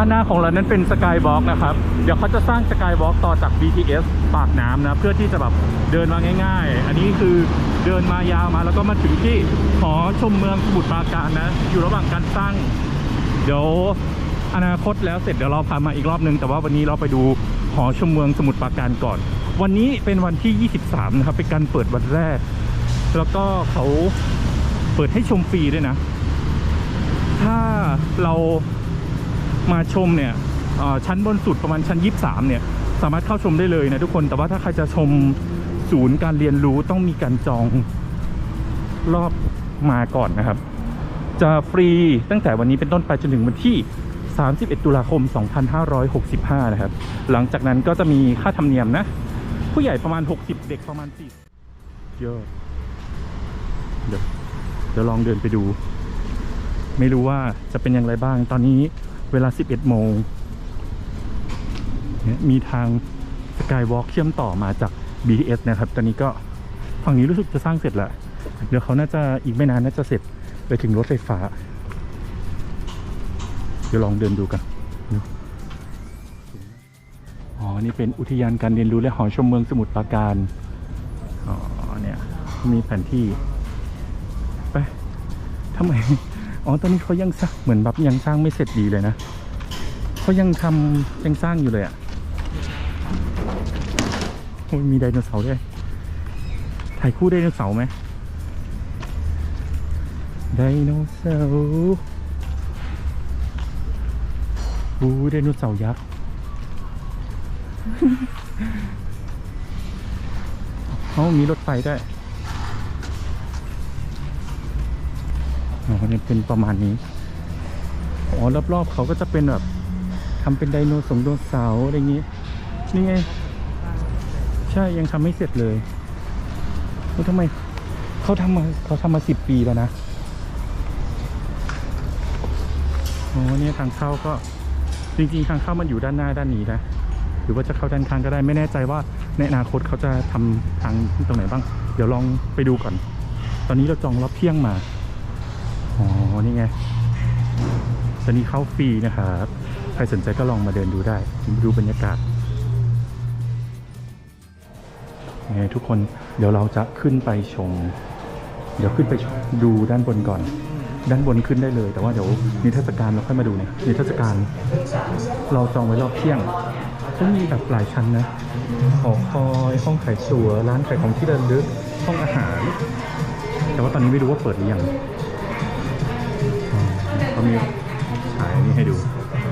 ด้านหน้าของเรานั้นเป็นสกายวอล์กนะครับ เดี๋ยวเขาจะสร้างสกายวอล์กต่อจาก BTS ปากน้ำนะ เพื่อที่จะแบบเดินมาง่าย ๆ อันนี้คือเดินมายาวมาแล้วก็มาถึงที่หอชมเมืองสมุทรปราการนะ อยู่ระหว่างการสร้าง เดี๋ยวอนาคตแล้วเสร็จเดี๋ยวเราพามาอีกรอบนึง แต่ว่าวันนี้เราไปดูหอชมเมืองสมุทรปราการก่อน วันนี้เป็นวันที่ 23 นะครับ เป็นการเปิดวันแรก แล้วก็เขาเปิดให้ชมฟรีด้วยนะ ถ้าเรา มาชมเนี่ยชั้นบนสุดประมาณชั้น 23 เนี่ย สามารถเข้าชมได้เลยนะทุกคนแต่ว่าถ้าใครจะชมศูนย์การเรียนรู้ต้องมีการจองรอบมาก่อนนะครับ จะฟรีตั้งแต่วันนี้เป็นต้นไปจนถึงวันที่ 31 ตุลาคม 2565 นะครับ หลังจากนั้นก็จะมีค่าธรรมเนียมนะ ผู้ใหญ่ประมาณ 60 เด็กประมาณ4เยอะเดี๋ยวเดี๋ยวลองเดินไปดู ไม่รู้ว่าจะเป็นอย่างไรบ้างตอนนี้ เวลา 11 โมง มีทางสกายวอล์กเชื่อมต่อมาจาก BTS นะครับ ตอนนี้ก็ฝั่งนี้รู้สึกจะสร้างเสร็จแล้ว เดี๋ยวเขาน่าจะอีกไม่นานน่าจะเสร็จไปถึงรถไฟฟ้า เดี๋ยวลองเดินดูกันอ๋อ นี่เป็นอุทยานการเรียนรู้และหอชมเมืองสมุทรปราการ อ๋อ เนี่ย มีแผนที่ ไปทำไม อ๋อตอนนี้เขายังสร้างเหมือนแบบยังสร้างไม่เสร็จดีเลยนะเขายังทำยังสร้างอยู่เลยอะ่ะโอ้ยมีไดโนเสาร์ด้วยถ่ายคู่ไดโนเสาร์ไหมไดโนเสาร์โอ้ไดโนเสาร์ยักษ์เขามีรถไฟด้วย เนี่ยเป็นประมาณนี้ อ๋อรอบๆเขาก็จะเป็นแบบทำเป็นไดโนสงไดเสาอะไรอย่างงี้นี่ไง ใช่ยังทำไม่เสร็จเลยเฮ้ยทำไมเขาทำมาเขาทำมาสิบปีแล้วนะโอ้เนี่ยทางเข้าก็จริงๆทางเข้ามันอยู่ด้านหน้าด้านนี้นะหรือว่าจะเข้าด้านข้างก็ได้ไม่แน่ใจว่าในอนาคตเขาจะทำทางตรงไหนบ้าง เดี๋ยวลองไปดูก่อน ตอนนี้เราจองรอบเที่ยงมา อ๋อ นี่ไงตอนนี้เข้าฟรีนะครับใครสนใจก็ลองมาเดินดูได้ ดูบรรยากาศไงทุกคนเดี๋ยวเราจะขึ้นไปชม เดี๋ยวขึ้นไปดูด้านบนก่อน ด้านบนขึ้นได้เลย แต่ว่าเดี๋ยวนิทรรศการเราค่อยมาดูเนี่ยนิทรรศการ เราจองไว้รอบเที่ยงก็มีแบบหลายชั้นนะหอคอยห้องขายตั๋วร้านขายของที่ระลึกห้องอาหาร แต่ว่าตอนนี้ไม่รู้ว่าเปิดหรือยัง เขามีฉายอันนี้ให้ดู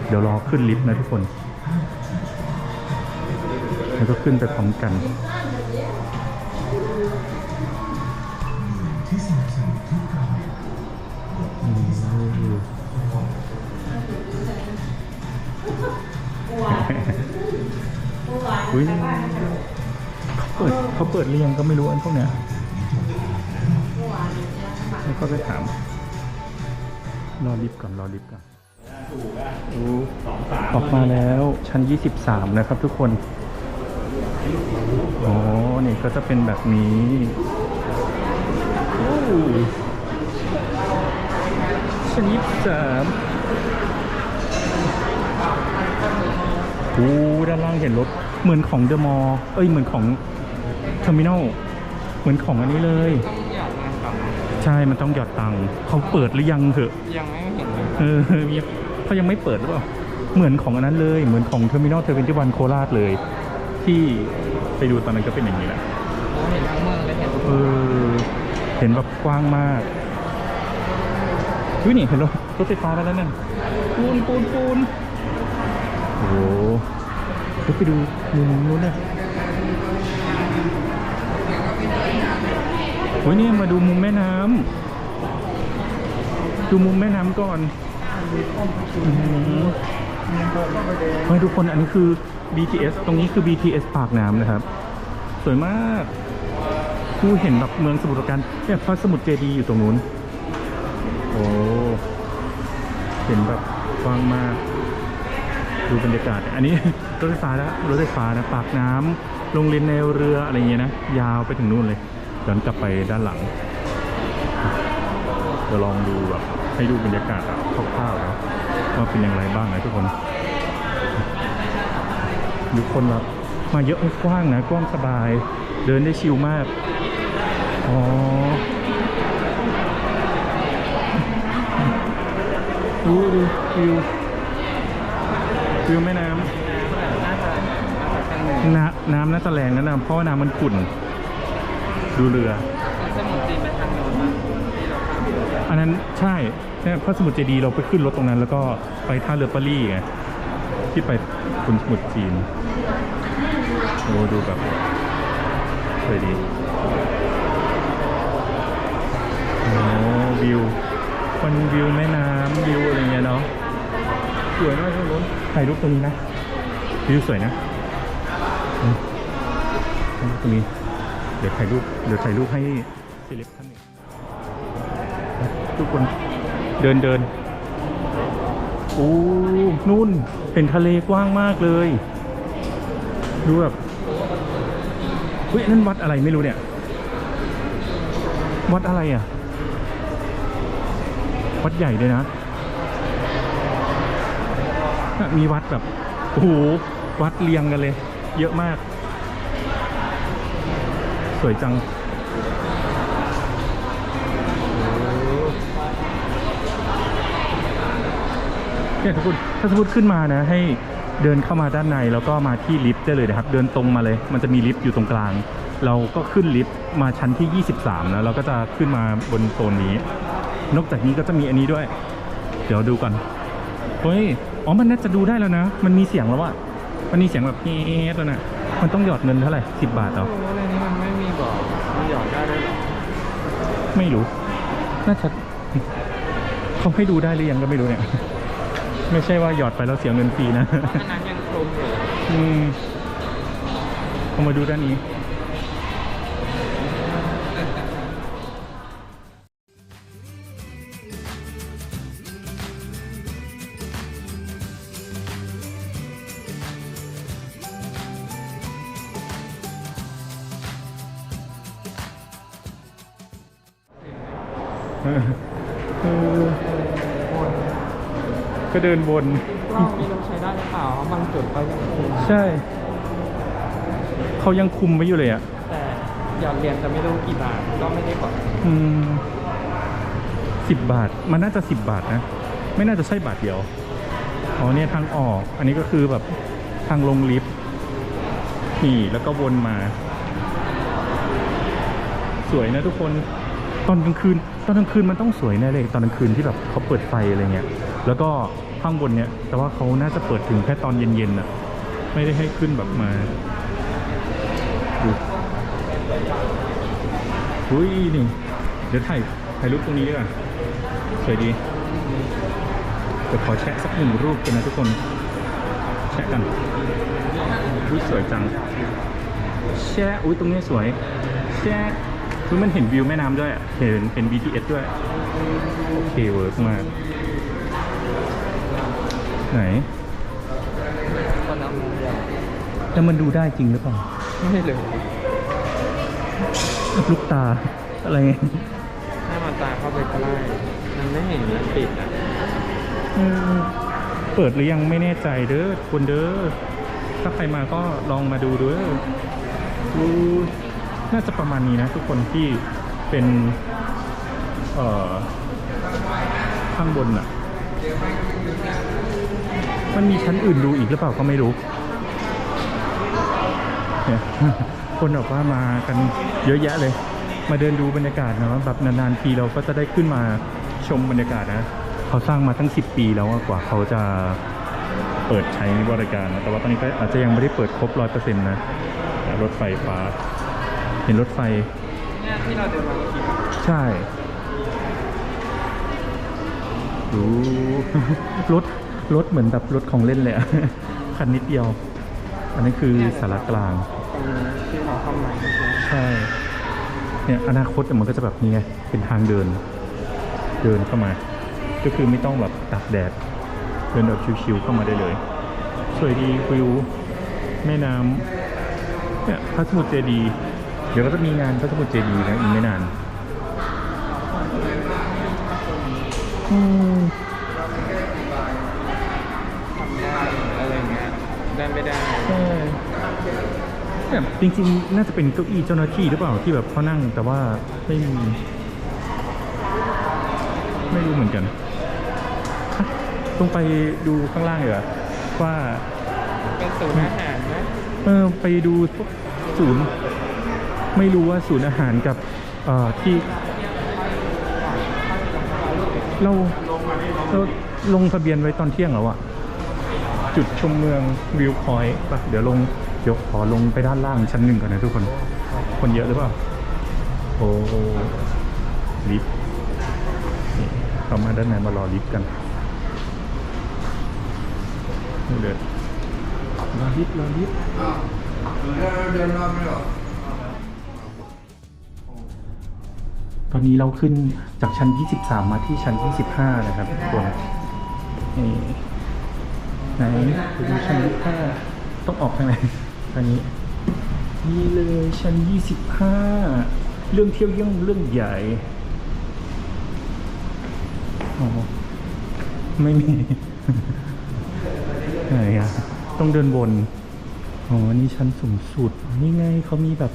เดี๋ยวรอขึ้นลิฟต์นะทุกคน แล้วก็ขึ้นไปพร้อมกันอืมอุ้ยเขาเปิดเขาเปิดเรียงก็ไม่รู้อันพวกเนี้ยแล้วก็ไปถาม รอลิฟต์ก่อนรอลิฟต์ก่อนดูออกมาแล้วชั้น 23 นะครับทุกคนอ๋อนี่ก็จะเป็นแบบนี้โอ้ชั้น23โอ้ด้านล่างเห็นรถ เหมือนของเดอะมอลเอ้ย เหมือนของเทอร์มินอล เหมือนของอันนี้เลยใช่มันต้องหยอดตังค์เขาเปิดหรือยังเถอะยังไม่เห็นเลยเออยังเขายังไม่เปิดหรือเปล่าเหมือนของอันนั้นเลยเหมือนของเทอร์มินอลเทอร์เวนตี้วันโคราชเลย ที่ไปดูตอนนั้นก็เป็นอย่างนี้แหละผมเห็นทั้งเมืองเลยเห็นเออเห็นแบบกว้างมากวินี่เห็นรถรถไฟฟ้ามาแล้วนั่นปูนปูนปูนโอ้โหเดี๋ยวไปดูมุมนู้นเนี่ย โอ้ยเนี่ยมาดูมุมแม่น้ำดูมุมแม่น้ำก่อนอื้อหือเฮ้ยทุกคนอันนี้คือ BTS ตรงนี้คือ BTS ปากน้ำนะครับ สวยมากกูเห็นแบบเมืองสมุทรปราการเนี่ยพระสมุทรเจดีย์อยู่ตรงนู้น โอ้เห็นแบบกว้างมากดูบรรยากาศ อันนี้รถไฟฟ้าแล้วรถไฟฟ้านะปากน้ำโรงเรียนแนวเรืออะไรเงี้ยนะ ยาวไปถึงนู่นเลย ย้อนกลับไปด้านหลังเดี๋ยวลองดูแบบให้ดูบรรยากาศแบบคร่าวๆนะว่าเป็นอย่างไรบ้างนะทุกคนเดูคนแบบมาเยอะกว้างนะกว้างสบาย เดินได้ชิลมากอ๋อดูดูวิววิวแม่น้น่าจะน่าจะทางเหนือำน้ำน้ำน่าจะแรงนะนะเพราะว่าน้ำมันขุ่น ดูเรือสมุนจีนไปทางโน้นมั้งอันนั้นใช่เนี่ยพระสมุทรเจดีเราไปขึ้นรถตรงนั้น แล้วก็ไปท่าเรือปารีไงที่ไปคุณสมุทรจีนโอ้ดูแบบสวยดีโอ้วิวมันวิวแม่น้ำวิวอะไรเงี้ยเนาะสวยมากทุกคนถ่ายรูปตรงนี้นะวิวสวยนะตรงนี้ เดี๋ยวถ่ายรูปเดี๋ยวถ่ายรูปให้เซเลบท่านหนึ่งทุกคนเดินเดินโอ้นู่นเป็นทะเลกว้างมากเลยดูแบบเฮ้ยนั่นวัดอะไรไม่รู้เนี่ย วัดอะไรอะ วัดใหญ่เลยนะน่ะมีวัดแบบโอ้โหวัดเรียงกันเลย เยอะมาก สวยจังเนี่ยทุกคนถ้าสมมติขึ้นมานะ ให้เดินเข้ามาด้านในแล้วก็มาที่ลิฟต์ได้เลยนะครับ เดินตรงมาเลย มันจะมีลิฟต์อยู่ตรงกลาง เราก็ขึ้นลิฟต์มาชั้นที่ 23นะเราก็จะขึ้นมาบนโซนนี้ นอกจากนี้ก็จะมีอันนี้ด้วย เดี๋ยวดูก่อนเฮ้ยอ๋อมันน่าจะดูได้แล้วนะ มันมีเสียงแล้วอะมันมีเสียงแบบเอ๊ะแล้วนะมันต้องหยอดเงินเท่าไหร่สิบบาทเหรอ ไม่รู้ น่าจะเขาให้ดูได้หรือยังก็ไม่รู้เนี่ย ไม่ใช่ว่าหยอดไปแล้วเสียเงินฟรีนะแม่น้ำยังคลุมอยู่อืมเอามาดูด้านนี้ ดินวนกล้องนี้เราใช้ได้หรือเปล่าเพราะบางจุดเขายังคลุมใช่ เขายังคุมไว้อยู่เลยอะ แต่หยอดเหรียญจะไม่รู้กี่บาทก็ไม่ได้บอกอืมสิบบาท มันน่าจะสิบบาทนะ ไม่น่าจะใช่บาทเดียว อ๋อเนี่ยทางออก อันนี้ก็คือแบบทางลงลิฟต์ นี่แล้วก็วนมา สวยนะทุกคน ตอนกลางคืน ตอนกลางคืนมันต้องสวยแน่เลย ตอนกลางคืนที่แบบเขาเปิดไฟอะไรเงี้ย แล้วก็ ข้างบนเนี่ย แต่ว่าเขาน่าจะเปิดถึงแค่ตอนเย็นๆน่ะ ไม่ได้ให้ขึ้นแบบมาดูอุ้ยนี่ เดี๋ยวถ่ายถ่ายรูปตรงนี้ดีกว่าสวยดีเดี๋ยวขอแชะสักหนึ่งรูปกันนะทุกคน แชะกันอุ้ยสวยจัง แชะอุ้ยตรงนี้สวย แชะคือมันเห็นวิวแม่น้ำด้วย เห็นเป็น BTS ด้วย โอเคเวิร์กมาก ไหนคนเอามือเดียวแต่มันดูได้จริงหรือเปล่า ไม่เลยลูกตา อะไรเงี้ยถ้ามาตาเข้าไปใกล้มันไม่เห็นมันปิดอะเออเปิดหรือยังไม่แน่ใจเด้อคนเด้อ ถ้าใครมาก็ลองมาดูเด้อดูน่าจะประมาณนี้นะทุกคนที่เป็น เอ่อ ข้างบนอะ มันมีชั้นอื่นดูอีกหรือเปล่าก็ไม่รู้เนี่ยคนบอกว่ามากันเยอะแยะเลย มาเดินดูบรรยากาศนะว่าแบบนานๆทีเราก็จะได้ขึ้นมาชมบรรยากาศนะเขาสร้างมาทั้ง 10 ปีแล้วกว่าเขาจะเปิดใช้บริการนะแต่ว่าตอนนี้ก็อาจจะยังไม่ได้เปิดครบร้อยเปอร์เซ็นต์นะรถไฟฟ้า เห็นรถไฟที่เราเดินมาใช่ดูรถ รถเหมือนแบบรถของเล่นเลยอะ คันนิดเดียว อันนี้คือสารกลางตรงนี้ที่เราเข้ามาเมื่อกี้ใช่ เนี่ยอนาคตเนี่ยมันก็จะแบบนี้ไง เป็นทางเดิน เดินเข้ามา ก็คือไม่ต้องแบบตากแดด เดินแบบชิวๆเข้ามาได้เลย สวยดีวิวแม่น้ำเนี่ยพระสมุทรเจดีย์เดี๋ยวก็จะมีงานพระสมุทรเจดีย์นะอีกไม่นาน อืม แบบจริงๆ น่าจะเป็นเก้าอี้เจ้าหน้าที่หรือเปล่าที่แบบเขานั่งแต่ว่าไม่มี ไม่รู้เหมือนกันอะลงไปดูข้างล่างเหรอว่าเป็นศูนย์อาหารไหมเออไปดูพวกศูนย์ ไม่รู้ว่าศูนย์อาหารกับเอ่อที่ เราเราลงทะเบียนไว้ตอนเที่ยงแล้วอะจุดชมเมืองวิวพอยต์ป่ะเดี๋ยวลงเดี๋ยวขอลงไปด้านล่างชั้นหนึ่งก่อนนะทุกคน คนเยอะหรือเปล่า โอ้ลิฟต์เข้ามาด้านในมารอลิฟต์กันนี่เดินรอลิฟต์รอลิฟต์เดินรอบไม่หรอตอนนี้เราขึ้นจากชั้น 23 มาที่ชั้น 25 นะครับทุกคนนี่ไหนดูชั้น25ต้องออกทางไหน ทางนี้นี่เลยชั้น 25 เรื่องเที่ยวเรื่องเรื่องใหญ่อ๋อไม่มีไหนอะต้องเดินวนอ๋อ นี่ชั้นสูงสุด นี่ไงเขามีแบบ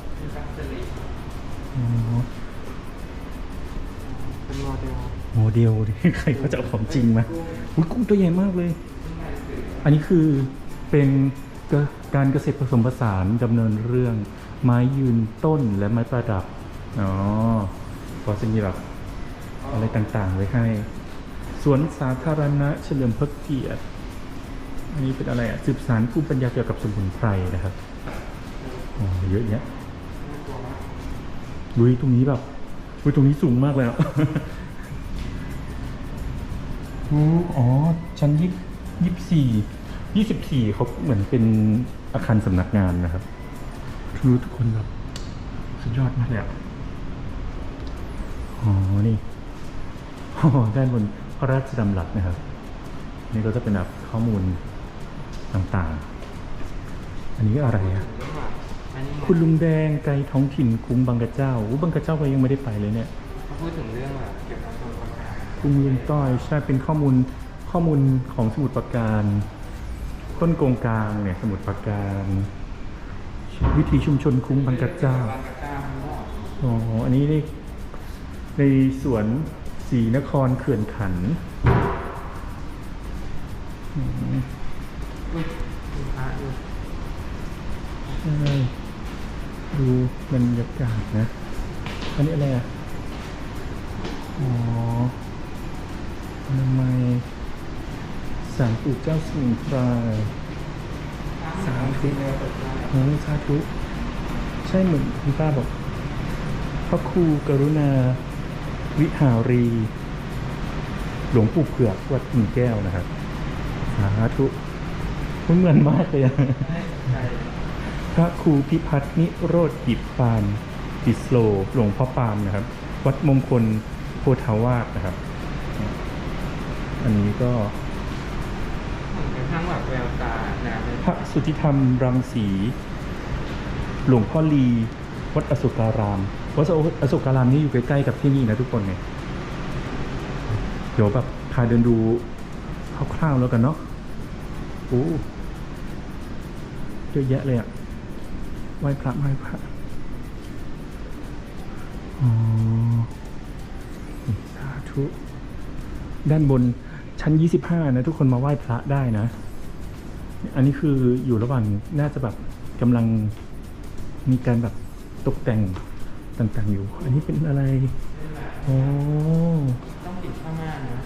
อ๋อโมเดลโมเดลดิใครเขาจะเอาของจริงมาอุ้ยกุ้งตัวใหญ่มากเลย อันนี้คือเป็น การเกษตรผสมผสานดำเนินเรื่องไม้ยืนต้นและไม้ประดับ อ๋อก็จะมีแบบอะไรต่างๆ ไว้ให้ สวนสาธารณะเฉลิมพระเกียรติ อันนี้เป็นอะไรอะ สืบสารภูมิปัญญาเกี่ยวกับสมุนไพรนะครับอ๋อเยอะแยะลุยตรงนี้แบบลุยตรงนี้สูงมากเลยอะอ๋ออ๋อชั้นยี่ยี่สี่ บสี่เขาเหมือนเป็นอาคารสำนักงานนะครับรู้ทุกคนแบบสุดยอดมากเลยอะอ๋อ นี่อ๋อด้านบนพระราชดำรัสนะครับ นี่ก็จะเป็นแบบข้อมูลต่างๆ อันนี้อะไรอะอันนี้คุณลุงแดงไกลท้องถิ่นคุ้งบางกระเจ้าอู้บางกระเจ้าก็ยังไม่ได้ไปเลยเนี่ยเขาพูดถึงเรื่องแบบเกี่ยวกับตัวประกันกรุงเวียงต้อยใช่เป็นข้อมูลข้อมูลของสมุดปราการ ต้นโกงกลางเนี่ยสมุดปราการวิถีชุมชนคุ้งบางกระเจ้าบางกระเจ้าทั้งหมดอ๋ออันนี้ในในสวนศรีนครเขื่อนขันธ์อืมอุ้ยมีพระอยู่ใช่ดูบรรยากาศนะ อันนี้อะไรอะ อ๋ออนามัย สารปู่เจ้าสมุนไพรสามสิบโอ้สาธุ ใช่เหมือนคุณป้าบอก พระครูกรุณา วิหารี หลวงปู่เผือกวัดกิ่งแก้วนะครับ สาธุมันเหมือนมากเลยพระครูพิพัฒนิโรธกิจปานดิสโล หลวงพ่อปานนะครับ วัดมงคลโพธาวาสนะครับ อันนี้ก็ หมือนกระทั่งแบบแววตาน้ำเลยพระสุทธิธรรมรังสี หลวงพ่อลี วัดอโศการาม วัดอโศการามนี่อยู่ใกล้ๆกับที่นี่นะทุกคนเนี่ยเดี๋ยวแบบพาเดินดูคร่าวๆแล้วกันเนาะโอ้เยอะแยะเลยอะไหว้พระไหว้พระอ๋อสาธุด้านบนชั้น 25 นะ ทุกคนมาไหว้พระได้นะ อันนี้คืออยู่ระหว่างน่าจะแบบกำลังมีการแบบตกแต่งต่างๆอยู่ อันนี้เป็นอะไรโอ้ต้องปิดผ้าม่านนะ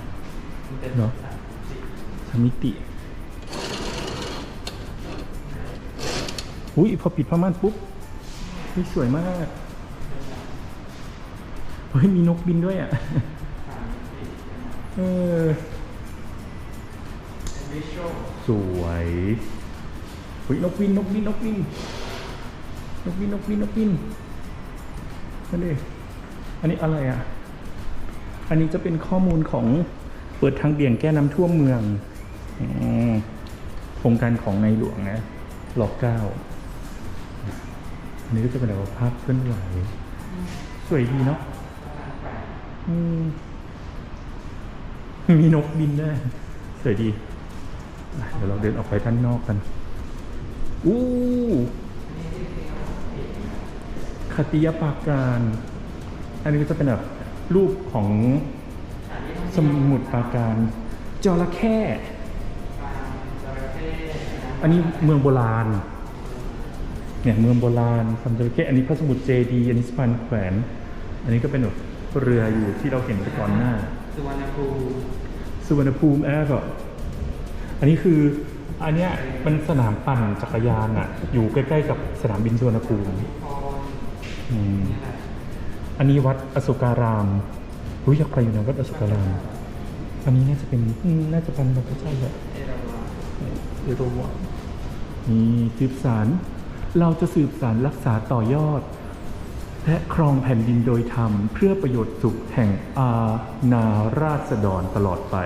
มันเป็นเหรอสามสีสามมิติอุ้ยพอปิดผ้าม่านปุ๊บนี่สวยมากเฮ้ยมีนกบินด้วยอะเออวิชวล สวยเฮ้ยนกบินนกบินนกบินนกบินนกบินนกบินนั่นดิอันนี้อะไรอะ อันนี้จะเป็นข้อมูลของเปิดทางเบี่ยงแก้น้ำท่วมเมืองโครงการของในหลวงนะหลอกเก้าอันนี้ก็จะเป็นแบบว่าภาพเคลื่อนไหวสวยดีเนาะมีนกบินด้วยสวยดี เดี๋ยวเราเดินออกไปด้านนอกกัน อู้คติยปราการ อันนี้ก็จะเป็นแบบรูปของสมุดปราการจระเข้ อันนี้เมืองโบราณ เนี่ยเมืองโบราณสำจระเข้อันนี้พระสมุทรเจดีย์อันนี้สะพานแขวน อันนี้ก็เป็นแบบเรืออยู่ที่เราเห็นไปก่อนหน้า สุวรรณภูมิ สุวรรณภูมิแอร์ก็ อันนี้คืออันเนี้ยเป็นสนามปั่นจักรยานอะอยู่ใกล้ๆกับสนามบินสุวรรณภูมิอืมอันนี้วัดอโศการามรู้อยากไปอยู่นะวัดอโศการาม อันนี้น่าจะเป็นอืมน่าจะเป็นพระเจ้าแบบเอราวัณนี่สืบสารเราจะสืบสารรักษาต่อยอด และครองแผ่นดินโดยธรรม เพื่อประโยชน์สุขแห่งอาณาราษฎรตลอดไป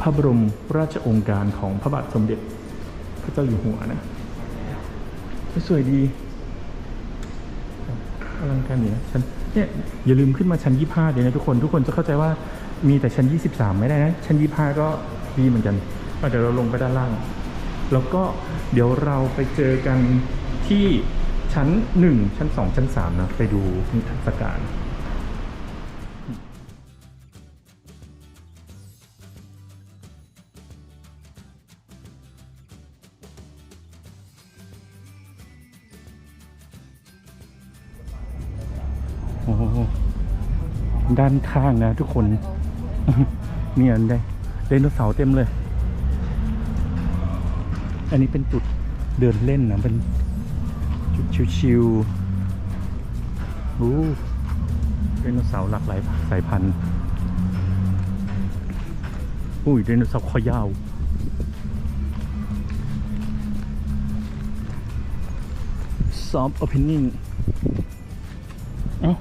พระบรมราชองค์การของพระบาทสมเด็จ พระเจ้าอยู่หัวนะสวยดีอลังการดีนะชั้นเนี่ยอย่าลืมขึ้นมาชั้น25เดี๋ยวนะทุกคนทุกคนจะเข้าใจว่ามีแต่ชั้น23ไม่ได้นะ ชั้น25ก็ดีเหมือนกันอ่เดี๋ยวเราลงไปด้านล่าง แล้วก็เดี๋ยวเราไปเจอกันที่ชั้น1ชั้น2ชั้น3นะไปดูนิทรรศการ ด้านข้างนะทุกคน เนี่ยได้ไดโนเสาร์เต็มเลย อันนี้เป็นจุดเดินเล่นนะเป็นจุดชิวๆอู้ไดโนเสาร์หลากหลายสายพันธุ์อุ้ยไดโนเสาร์คอยาว soft opening เอ้า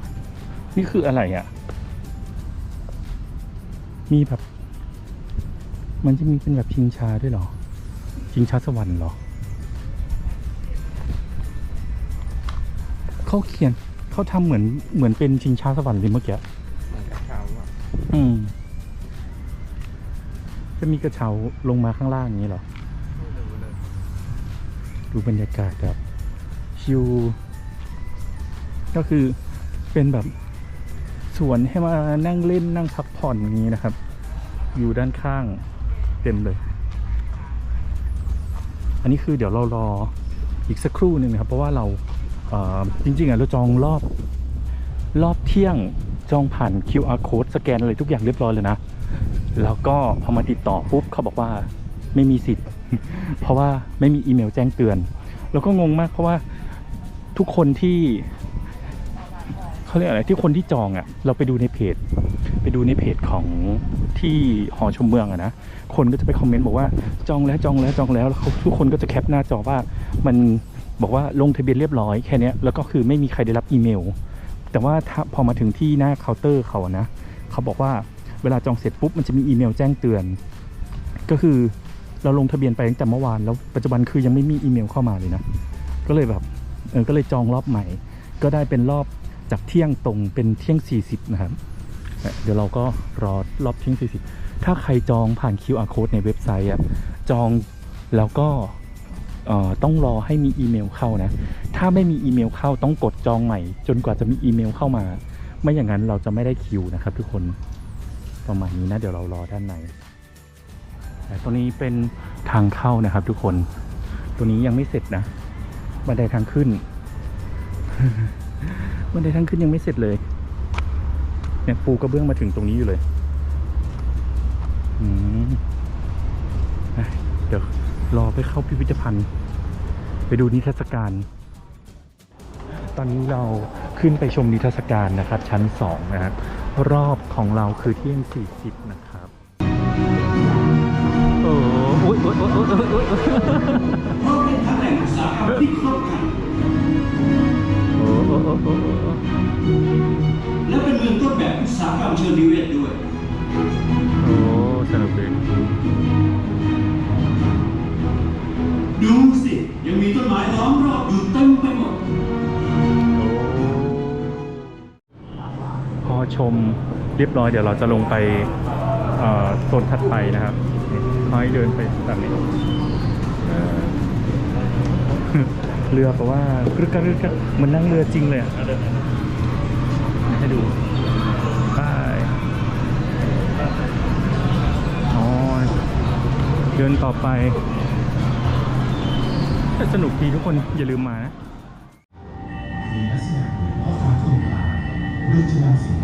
นี่คืออะไรอะ มีแบบ มันจะมีเป็นแบบชิงชาด้วยเหรอ ชิงชาสวรรค์เหรอ เขาเขียนเขาทำเหมือนเหมือนเป็นชิงชาสวรรค์เลยเมื่อกี้เหมือนกับเขาอะอืม จะมีกระเช้าลงมาข้างล่างอย่างนี้เหรอ ไม่รู้เลยดูบรรยากาศแบบชิวก็คือเป็นแบบ สวนให้มานั่งเล่นนั่งพักผ่อนอย่างนี้นะครับ อยู่ด้านข้างเต็มเลย อันนี้คือเดี๋ยวเรารออีกสักครู่หนึ่งนะครับ เพราะว่าเราเจริงๆอะเราจองรอบรอบเที่ยงจองผ่าน QR code สแกนอะไรทุกอย่างเรียบร้อยเลยนะ แล้วก็พอมาติดต่อปุ๊บเขาบอกว่าไม่มีสิทธิ์ เพราะว่าไม่มีอีเมลแจ้งเตือน แล้วก็งงมากเพราะว่าทุกคนที่ เขาเรียกอะไรที่คนที่จองอะ่ะเราไปดูในเพจ ไปดูในเพจของที่หอชมเมืองอะนะคนก็จะไปคอมเมนต์บอกว่าจองแล้วจองแล้วจองแล้วแล้วเขาทุกคนก็จะแคปหน้าจอว่ามันบอกว่าลงทะเบียนเรียบร้อยแค่นี้แล้วก็คือไม่มีใครได้รับอีเมล แต่ว่าถ้าพอมาถึงที่หน้าเคาน์เตอร์เขาอะนะเขาบอกว่าเวลาจองเสร็จปุ๊บมันจะมีอีเมลแจ้งเตือน ก็คือเราลงทะเบียนไปตั้งแต่เมื่อวานแล้วปัจจุบันคือยังไม่มีอีเมลเข้ามาเลยนะ ก็เลยแบบเออก็เลยจองรอบใหม่ ก็ได้เป็นรอบ จากเที่ยงตรงเป็นเที่ยง 40 นะครับ เดี๋ยวเราก็รอรอบเที่ยง 40 ถ้าใครจองผ่าน QR code ในเว็บไซต์อะจองแล้วก็ต้องรอให้มีอีเมลเข้านะ ถ้าไม่มีอีเมลเข้าต้องกดจองใหม่ จนกว่าจะมีอีเมลเข้ามา ไม่อย่างนั้นเราจะไม่ได้คิวนะครับ ทุกคนประมาณนี้นะเดี๋ยวเรารอด้านในแต่ตรงนี้เป็นทางเข้านะครับ ทุกคน ตัวนี้ยังไม่เสร็จนะบันไดทางขึ้น บันไดทางขึ้นยังไม่เสร็จเลย เนี่ยปูกระเบื้องมาถึงตรงนี้อยู่เลย อืมอะเดี๋ยวรอไปเข้าพิพิธภัณฑ์ ไปดูนิทรรศการ ตอนนี้เราขึ้นไปชมนิทรรศการนะครับ ชั้นสองนะครับ รอบของเราคือเที่ยงสี่สิบนะครับโอ้โอ้ยโอ้ยโอ้ยโอ้ยโอ้ยโอ้ยเพราะเป็นทั้งแหล่งอุตสาหกรรมที่ครบครันโอ้โอ้โอ้โอ้โอ้ และเป็นเมืองต้นแบบอุตสาหกรรมเชิงนิเวศด้วย โอ้สนุกดีดูสิ ยังมีต้นไม้ล้อมรอบอยู่เต็มไปหมดพอชมเรียบร้อยเดี๋ยวเราจะลงไปเอ่อโซนถัดไปนะครับนี่ค่อยเดินไปแบบนี้ เรือแปลว่ากรึกกรึกกระเหมันนั่งเรือจริงเลยอะให้ดูไปอ๋อเดินต่อไปสนุกดีทุกคนอย่าลืมมานะมีลักษณะเหมือนพ่อค้าคนกลางโดยจะนำสิน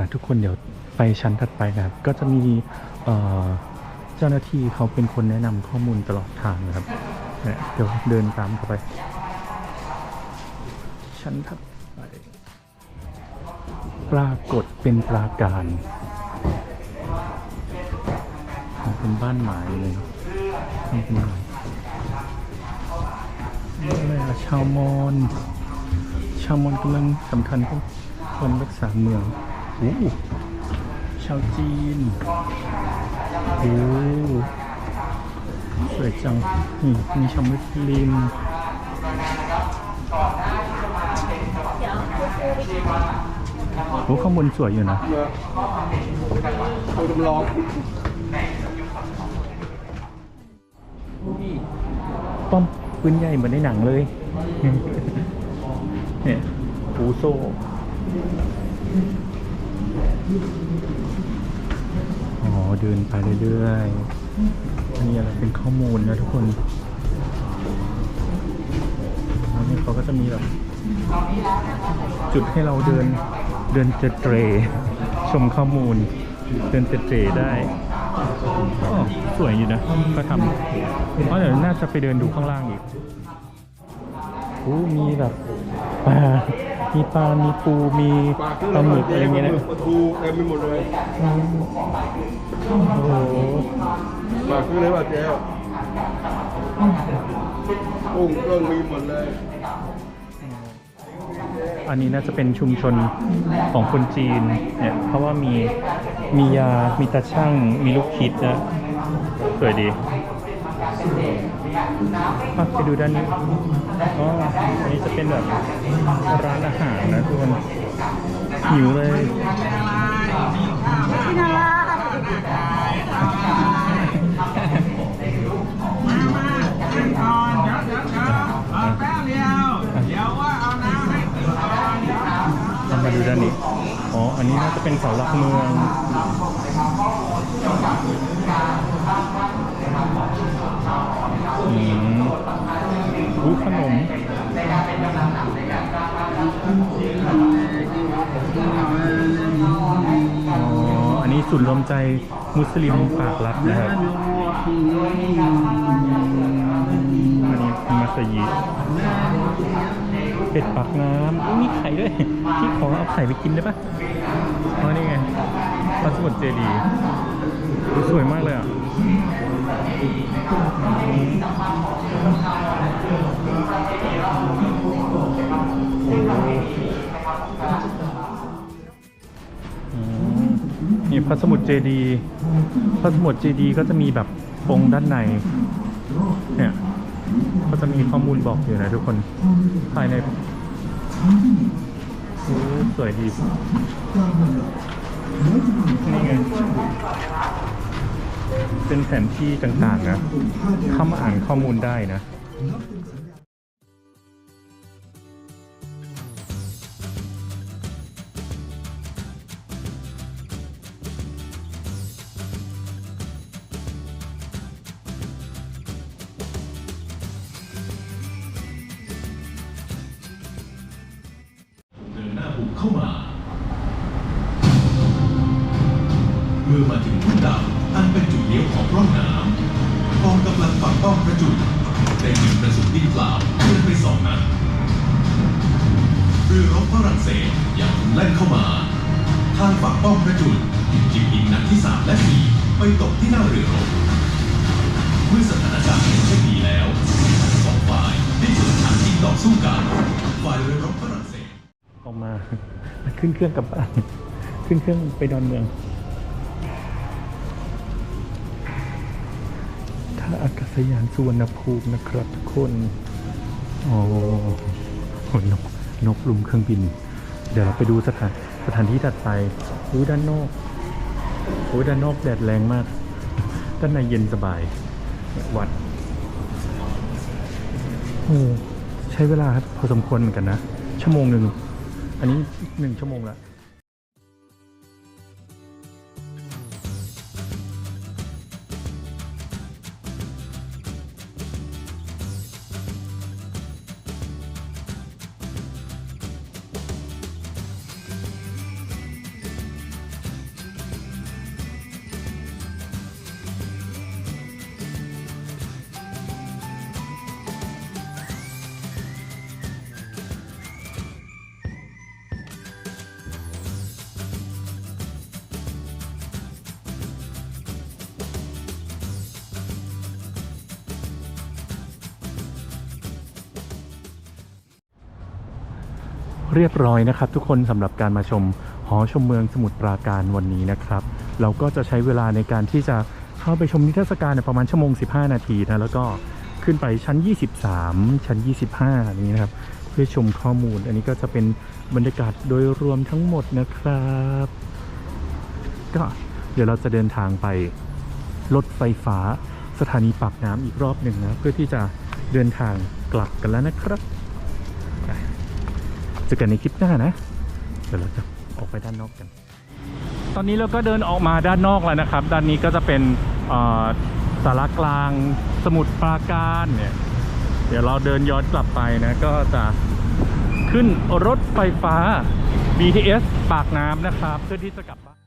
อะทุกคนเดี๋ยวไปชั้นถัดไปนะครับ ก็จะมีเจ้าหน้าที่เขาเป็นคนแนะนำข้อมูลตลอดทางนะครับเนี่ยเดี๋ยวเดินตามเข้าไป ชั้นถัดไปปรากฏเป็นปราการเป็นบ้านไม้เลยนี่เป็นไม้นี่อะไรอะชาวมอญชาวมอญกำลังสำคัญพวกคนรักษาเมือง อ้ชาวจีนโอ้สวยจังนี่มีชาวมุสลิมโอ้ข้างบนสวยอยู่นะตัวจำลองป้อมปืนใหญ่เหมือนในหนังเลย เนี่ยปูโซ อ๋อเดินไปเรื่อยๆอันนี้อะไรเป็นข้อมูลนะทุกคนอันนี้เขาก็จะมีแบบจุดให้เราเดินเดินเตเตรชมข้อมูล เดินเตเตรได้อ๋อสวยอยู่นะก็ทำเพราะเดี๋ยวน่าจะไปเดินดูข้างล่างอีกโอ้มีแบบปลา มีปลา มีปู มีปลาหมึกอะไรเงี้ยนะปลาทูเต็มไปหมดเลยโอ้โหปลาคือเลยว่าเจ๊กุ้งเครื่องมีหมดเลย อันนี้น่าจะเป็นชุมชนของคนจีนเนี่ยเพราะว่ามีมียา มีตาช่าง มีลูกคิดนะสวยดี ไปดูด้านนี้อ๋ออันนี้จะเป็นแบบร้านอาหารนะทุกคนหิวเลยเรมาดูด้านนี้ อ๋อ อันนี้น่าจะเป็นเสาหลักเมือง รู้ขนมอ๋ออันนี้ศูนย์รวมใจมุสลิมปากรับนะครับอันนี้มัสยิดเป็ดปากน้ำอุ๊ยมีไข่ด้วยที่ขอเอาไข่ไปกินได้ปะอ๋อนี่ไงพระสมุทรเจดีย์ดูสวยมากเลยอะ พระสมุทรเจดี พระสมุทรเจดีก็จะมีแบบองค์ด้านใน เนี่ยก็จะมีข้อมูลบอกอยู่นะทุกคน ภายในสวยดี นี่ไง เป็นแผนที่ต่างๆนะ เข้ามาอ่านข้อมูลได้นะ เข้ามา เมื่อมาถึงทุ่นดำอันเป็นจุดเลี้ยวของร่องน้ำกองกำลังปักป้อมกระจุดได้ยิงกระสุนดินเปล่าขึ้นไปสองนัดเรือรบฝรั่งเศสยังแล่นเข้ามา ทางปักป้อมกระจุดจึงยิงนัดที่สามและสี่ไปตกที่หน้าเรือรบเมื่อสถานการณ์เป็นเช่นนี้แล้วสองฝ่ายได้เปิดฉากยิงต่อสู้กันฝ่ายเรือรบฝรั่งเศสออกมา ขึ้นเครื่องกลับบ้านขึ้นเครื่องไปดอนเมืองท่าอากาศยานสุวรรณภูมินะครับทุกคนโอ้โหนกนกลุมเครื่องบิน เดี๋ยวเราไปดูสถานสถานที่ถัดไปดูด้านนอกโอ้ยด้านนอกแดดแรงมาก ด้านในเย็นสบาย วัดโอ้ใช้เวลาพอสมควรเหมือนกันนะ ชั่วโมงหนึ่ง อันนี้หนึ่งชั่วโมงแล้ว เรียบร้อยนะครับ ทุกคนสำหรับการมาชมหอชมเมืองสมุทรปราการวันนี้นะครับ เราก็จะใช้เวลาในการที่จะเข้าไปชมนิทรรศการประมาณชั่วโมง 15 นาทีนะแล้วก็ขึ้นไปชั้น 23 ชั้น 25 นี้นะครับ เพื่อชมข้อมูล อันนี้ก็จะเป็นบรรยากาศโดยรวมทั้งหมดนะครับ ก็เดี๋ยวเราจะเดินทางไปรถไฟฟ้าสถานีปากน้ำอีกรอบหนึ่งนะ เพื่อที่จะเดินทางกลับกันแล้วนะครับ จอกันในคลิปหน้านะ เดี๋ยวเราจะออกไปด้านนอกกัน ตอนนี้เราก็เดินออกมาด้านนอกแล้วนะครับ ด้านนี้ก็จะเป็นสารกลางสมุทรปราการเนี่ย เดี๋ยวเราเดินย้อนกลับไปนะ ก็จะขึ้นรถไฟฟ้า BTS ปากน้ำนะครับ เพื่อที่จะกลับบ้าน